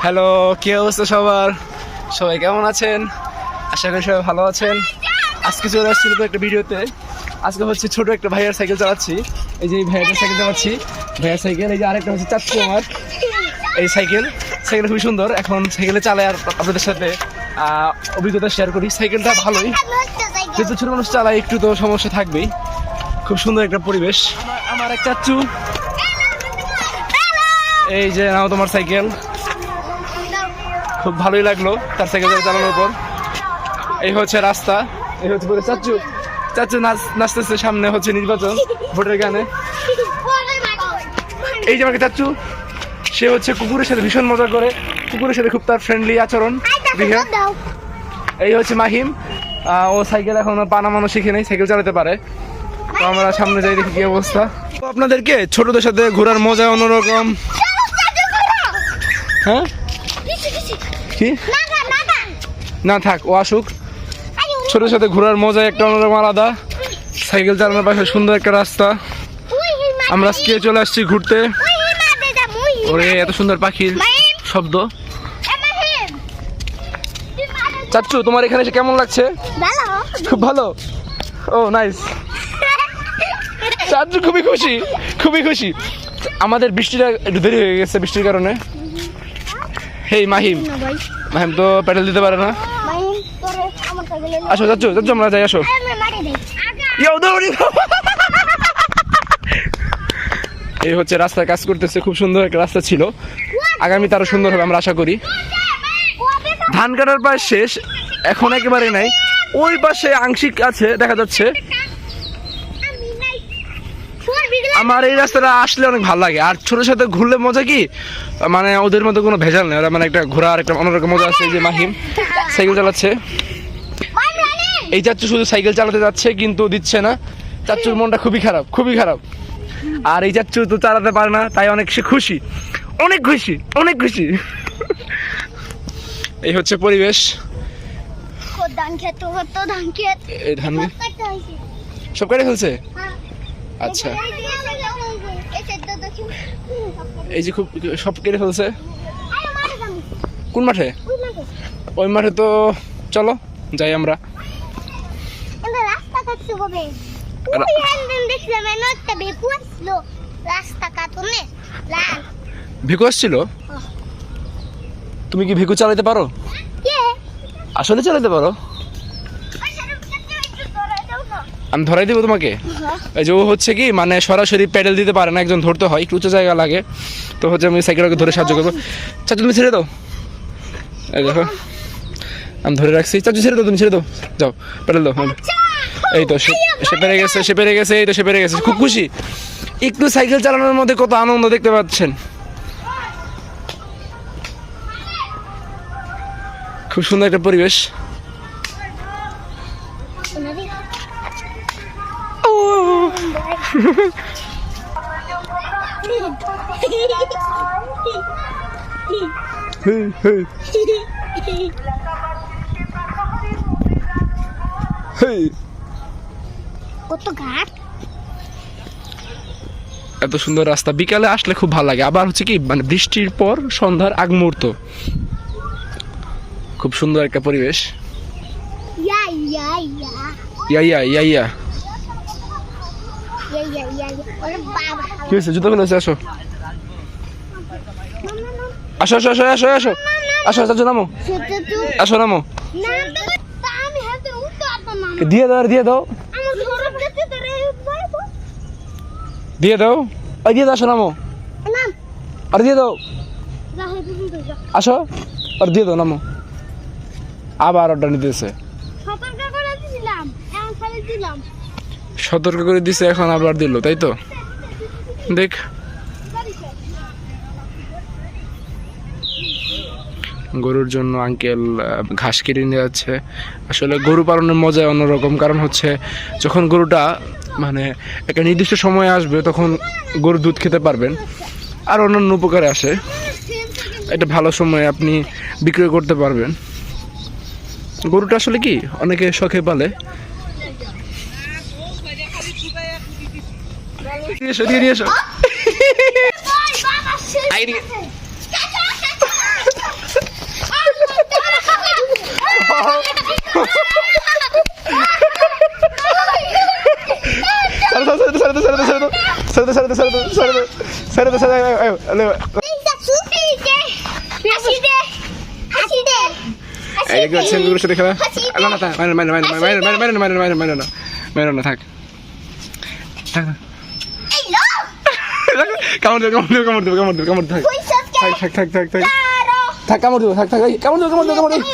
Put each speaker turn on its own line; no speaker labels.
Hello, কি অবস্থা সবার? সবাই কেমন আছেন? আশা করি সবাই ভালো আছেন। আজকে চলে আসছি তো একটা ভিডিওতে। আজকে হচ্ছে ছোট একটা ভাইয়ার সাইকেল চালাচ্ছি। এই যে ভাইয়ার সাইকেল চালাচ্ছি। ভাইয়ার সাইকেল, এই যে আরেকটা হচ্ছে চাচ্ছি আমার। এই সাইকেল সাইকেল খুবই সুন্দর। এখন সাইকেলে চালায় আর আপনাদের সাথে অভিজ্ঞতা শেয়ার করি। সাইকেলটা ভালোই। যেহেতু ছোটো মানুষ চালায়, একটু তো সমস্যা থাকবেই। খুব সুন্দর একটা পরিবেশ। আমার- এক চাচ্চু এই যে নাও তোমার সাইকেল। খুব ভালোই লাগল তার সাইকেল চালানোর পর। এই হচ্ছে রাস্তা। এই হচ্ছে পুরো চাচ্চু চাচ্চু নাচ নাচতেছে সামনে হচ্ছে নির্বাচন ভোটের গানে। এই যে আমাকে চাচ্চু সে হচ্ছে কুকুরের সাথে ভীষণ মজা করে। কুকুরের সাথে খুব তার ফ্রেন্ডলি আচরণ। বিহেভ এই হচ্ছে মাহিম। ও সাইকেল এখন পা নামানো শিখে নেই সাইকেল চালাতে পারে। তো আমরা সামনে যাই দেখি কি অবস্থা। তো আপনাদেরকে ছোটদের সাথে ঘোরার মজা অন্যরকম। হ্যাঁ? কি? না থাক, ও আসুক। ছোটদের সাথে ঘোরার মজা একটা অন্যরকম আলাদা। সাইকেল চালানোর পাশে সুন্দর একটা রাস্তা। আমরা আজকে চলে আসছি ঘুরতে। ওরে, এত সুন্দর পাখির শব্দ। চাচ্চু, তোমার এখানে এসে কেমন লাগছে? খুব ভালো। ও নাইস চাচ্চু, খুবই খুশি। খুবই খুশি। আমাদের বৃষ্টিটা একটু দেরি হয়ে গেছে বৃষ্টির কারণে। হেই, মাহিম। মাহিম তো প্যাডেল দিতে পারে না। আসো চাচ্চু চাচ্চু আমরা যাই আসো। এই হচ্ছে রাস্তায় কাজ করতেছে খুব সুন্দর একটা রাস্তা ছিল। আগামী আরও সুন্দর হবে আমরা আশা করি। ধান কাটার প্রায় শেষ এখন একেবারে নাই। ওই পাশে আংশিক আছে দেখা যাচ্ছে। আমার এই রাস্তাটা আসলে অনেক ভালো লাগে। আর ছোটোর সাথে ঘুরলে মজা কি? মানে ওদের মধ্যে কোনো ভেজাল নেই। ওরা মানে একটা ঘোরার একটা অন্যরকম মজা আছে এই যে মাহিম। সাইকেল চালাচ্ছে। এই চাচ্চু শুধু সাইকেল চালাতে যাচ্ছে কিন্তু দিচ্ছে না। চাচ্চুর মনটা খুবই খারাপ খুবই খারাপ। আর এই চাচ্চু তো চালাতে পারে না তাই অনেক সে খুশি। অনেক খুশি অনেক খুশি। এই হচ্ছে পরিবেশ। সব কেটে ফেলছে? আচ্ছা। এই যে খুব সব কেটে ফেলছে। কোন মাঠে? ওই মাঠে তো চলো যাই আমরা। ভিকু আসছিল? তুমি কি ভিকু চালাতে পারো? আসলে চালাতে পারো। আমি ধরাই দিব তোমাকে? এই যে ও হচ্ছে কি মানে সরাসরি প্যাডেল দিতে পারে না একজন ধরতে হয় একটু উঁচু জায়গা লাগে। তো হচ্ছে আমি সাইকেলকে ধরে সাহায্য করব। চাচু তুমি ছেড়ে দাও। এই দেখো আমি ধরে রাখছি। চাচু ছেড়ে দাও তুমি ছেড়ে দাও। যাও প্যাডেল দাও হ্যাঁ। এই তো সে পেরে গেছে সে পেরে গেছে এই তো সে পেরে গেছে। খুব খুশি। একটু সাইকেল চালানোর মধ্যে কত আনন্দ দেখতে পাচ্ছেন। খুব সুন্দর একটা পরিবেশ।
কত ঘাট
এত সুন্দর রাস্তা। বিকালে আসলে খুব ভালো লাগে। আবার হচ্ছে কি মানে বৃষ্টির পর সন্ধ্যার আগ মুহূর্ত। খুব সুন্দর একটা পরিবেশ।
ইয়া ইয়া ইয়া
ইয়া ইয়া ইয়া ইয়া
ইয়া ইয়া ইয়া ওরে বাবা
কি হয়েছে জুতো ফেলে আসো আসো আসো আসো আসো আসো আসো আসো নামো আসো নামো দিয়ে দাও দিয়ে দাও দিয়ে দাও ওই দিয়ে দাও আসো নামো আর দিয়ে দাও আসো আর দিয়ে দাও নামো আবার অর্ডার নিতেছে
সতর্ক করে
দিছে, এখন আবার দিল, তাই তো? দেখ। গরুর জন্য আঙ্কেল ঘাস কেটে নিয়ে যাচ্ছে। আসলে গরু পালনের মজা অন্যরকম, কারণ হচ্ছে যখন গরুটা মানে একটা নির্দিষ্ট সময় আসবে, তখন গরু দুধ খেতে পারবেন। আর অন্যান্য উপকারে আসে। এটা ভালো সময় আপনি বিক্রয় করতে পারবেন। গরুটা আসলে কি? অনেকে শখে পালে। নিয়ে এসো নিয়ে এসো থাক থাক কামড় দেবো কামড় দেবো কামড় দেবো কামড় দেবো কামড় দেবো থাক। থাক থাক থাক থাক। থাক কামড় দেবো থাক থাক কামড় দেবো কামড় দেবো কামড় দেবো